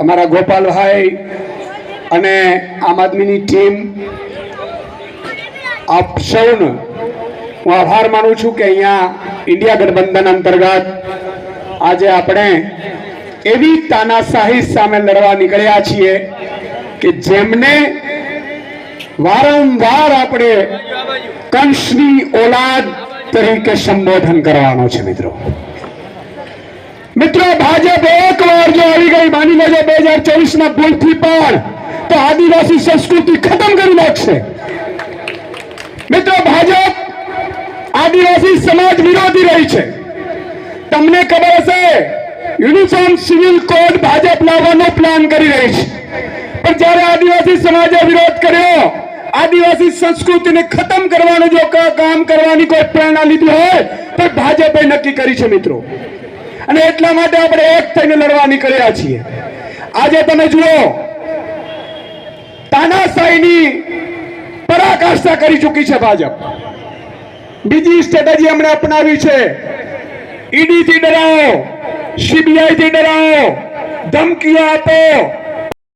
અમારા ગોપાલભાઈ અને આમ આદમીની ટીમ, આપ સૌનો હું આભાર માનું છું કે અહીંયા ઇન્ડિયા ગઠબંધન અંતર્ગત આજે આપણે એવી તાનાશાહી સામે લડવા નીકળ્યા છીએ કે જેમને વારંવાર આપણે કંસની ઓલાદ તરીકે સંબોધન કરવાનો છે મિત્રો. મિત્રો, ભાજપ એક વાર જો આવી ગઈ, માની લેજો બે હજાર ચોવીસ ના ભૂલથી પણ, તો આદિવાસી સંસ્કૃતિ ખતમ કરી નાખશે. મિત્રો, ભાજપ આદિવાસી સમાજ વિરોધી રહી છે. તમને ખબર હશે, યુનિફોર્મ સિવિલ કોડ ભાજપ લાવવાનો પ્લાન કરી રહી છે. પણ જ્યારે આદિવાસી સમાજે વિરોધ કર્યો, આદિવાસી સંસ્કૃતિને ખતમ કરવાનું જો કામ કરવાની કોઈ પ્રેરણા લીધી હોય, તો ભાજપે નક્કી કરી છે, મિત્રો. અને એટલા માટે આપણે એક થઈને લડવા નીકળ્યા છીએ. આજે તમે જુઓ, તાનાશાહીની પરાકાષ્ઠા કરી ચૂકી છે ભાજપ. બીજી સ્ટ્રેટેજી એમણે અપનાવી છે. ઈડી થી ડરાવો સીબીઆઈ થી ડરાવો, ધમકીઓ આપો,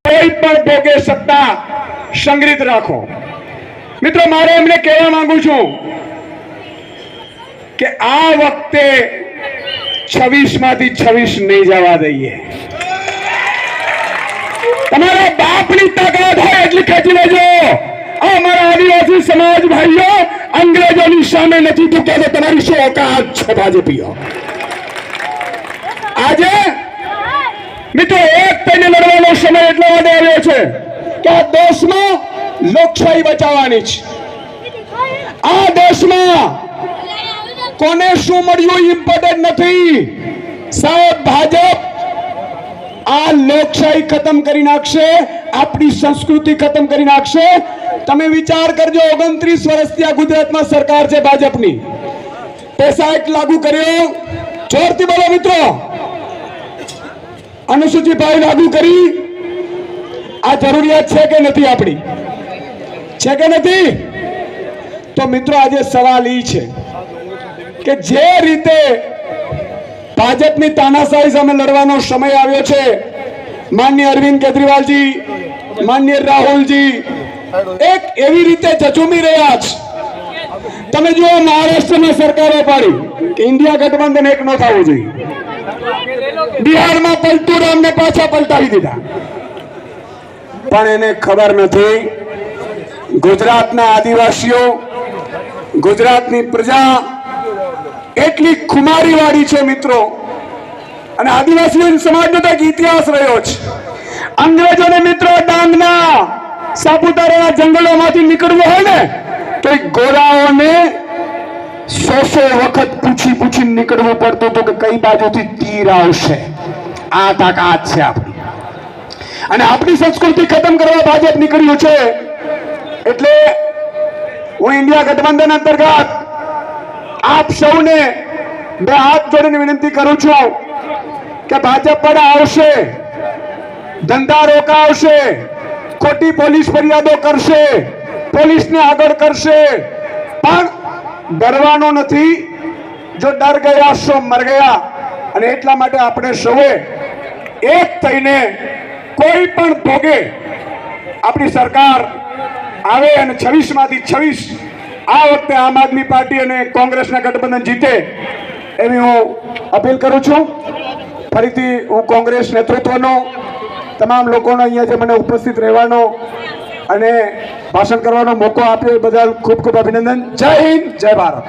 કોઈ પણ ભોગે સત્તા સંગ્રહિત રાખો. મિત્રો, મારે એમને કહેવા માંગુ છું કે આ વખતે છવ્વીસમાંથી છવ્વીસ નહીં જવા દઈએ. તમારા બાપની તાકાત હોય એટલી ખેંચી લેજો. અમારા આદિવાસી સમાજ ભાઈઓ, અંગ્રેજોની સામે નથી ઝૂક્યા તો તમારી શું ઓકાત છે ભાજપીઓ? આજે મિત્રો એક થઈને લડવાનો સમય એટલો માટે આવ્યો છે કે આ દેશમાં લોકશાહી બચાવવાની છે. આ દેશમાં કોને શું મળ્યું ઇમ્પોર્ટન્ટ નથી? સાહેબ, ભાજપ આ લોકશાહી ખતમ કરી નાખશે, આપણી સંસ્કૃતિ ખતમ કરી નાખશે. તમે વિચાર કરજો, ઓગણત્રીસ વર્ષથી આ ગુજરાતમાં સરકાર છે ભાજપની. પૈસા એક લાગુ કર્યો. જોરથી બોલો મિત્રો. અનુસૂચિત ભાઈ લાગુ કરી. આ જરૂરિયાત છે કે નથી આપણી? છે કે નથી? તો મિત્રો, આજે સવાલ ઈ છે. કે જે રીતે ભાજપની તાનાશાહી સામે લડવાનો સમય આવ્યો છે, માન્ય અરવિંદ કેજરીવાલજી, માન્ય રાહુલજી, એક એવી રીતે જજુમી રહ્યા છે તમે જુઓ મહારાષ્ટ્રમાં સરકારે પાડી કે ઇન્ડિયા ગઠબંધન એક ન થવું જોઈએ. બિહારમાં પલટુરામને પાછા પલટાવી દીધા. પણ એને ખબર નથી, ગુજરાતના આદિવાસીઓ, ગુજરાતની પ્રજા એટલી ખુમારી વાળી છે મિત્રો. અને આદિવાસી સમાજનો તો એક ઇતિહાસ રહ્યો છે અંગ્રેજોને મિત્રો ડાંગના સાપુતારાના જંગલોમાંથી નીકળવું હોય ને, તો ગોરાઓને સો સો વખત પૂછી પૂછી નીકળવું પડતું હતું કે કઈ બાજુથી તીર આવશે. આ તાકાત છે આપણી. અને આપણી સંસ્કૃતિ ખતમ કરવા ભાજપ નીકળ્યું છે. એટલે હું ઇન્ડિયા ગઠબંધન અંતર્ગત આપ સૌને બે હાથ જોડીને વિનંતી કરું છું કે ભાજપ પણ આવશે, ધંધા રોકાવશે ખોટી પોલીસ ફરિયાદો કરશે, પોલીસને આગળ કરશે. પણ ડરવાનો નથી, જો ડર ગયા સો મર ગયા. અને એટલા માટે આપણે સૌએ એક થઈને કોઈ પણ ભોગે આપણી સરકાર આવે અને છવ્વીસમાંથી છવ્વીસ આ વખતે આમ આદમી પાર્ટી અને કોંગ્રેસના ગઠબંધન જીતે એવી હું અપીલ કરું છું. ફરીથી હું કોંગ્રેસ નેતૃત્વનો, તમામ લોકોનો અહીંયા જે મને ઉપસ્થિત રહેવાનો અને ભાષણ કરવાનો મોકો આપ્યો એ બદલ ખૂબ ખૂબ અભિનંદન. જય હિન્દ, જય ભારત.